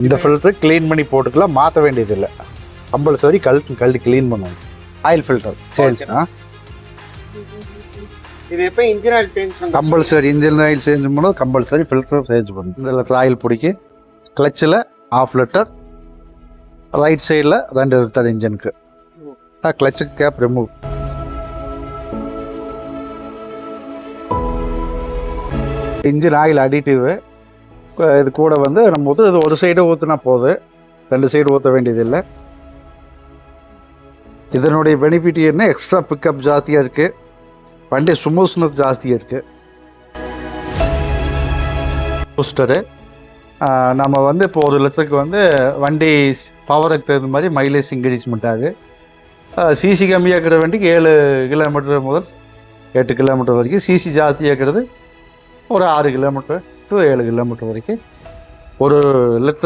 இந்த filter clean பண்ணி போட்டுக்கலாம் மாற்ற வேண்டியதில்லை. கம்பல்சரி கழட்டி கழட்டி க்ளீன் பண்ணணும். ஆயில் ஃபில்டர் சேஞ்ச் ஆ? இது எப்போ engine oil change compulsory engine oil change பண்ணணும் கம்பல்சரி ஃபில்டர் சேஞ்ச் இந்த இடத்துல ஆயில் பிடிக்கி கிளச்சில் ஆஃப் லிட்டர் ரைட் சைடில் ரெண்டு லிட்டர் இன்ஜினுக்கு கிளச்சுக்கு cap remove engine oil additive இது கூட வந்து நம்ம வந்து இது ஒரு சைடு ஊற்றினா போதும் ரெண்டு சைடு ஊற்ற வேண்டியதில்லை. இதனுடைய பெனிஃபிட் என்ன? எக்ஸ்ட்ரா பிக்கப் ஜாஸ்தியாக இருக்குது வண்டி சுமூஸ்னஸ் ஜாஸ்தியாக இருக்குது பூஸ்டரு நம்ம வந்து இப்போ ஒரு லிட்டருக்கு வந்து வண்டி பவருக்கு தகுந்த மாதிரி மைலேஜ் இன்க்ரீஸ்மெண்ட் ஆகுது சிசி கம்மியாக இருக்கிற வண்டிக்கு ஏழு கிலோமீட்டர் முதல் எட்டு கிலோமீட்டர் வரைக்கும் சிசி ஜாஸ்தியாக இருக்கிறது. ஒரு ஆறு கிலோமீட்டர் டு ஏழு கிலோமீட்டர் வரைக்கும். ஒரு லட்சம்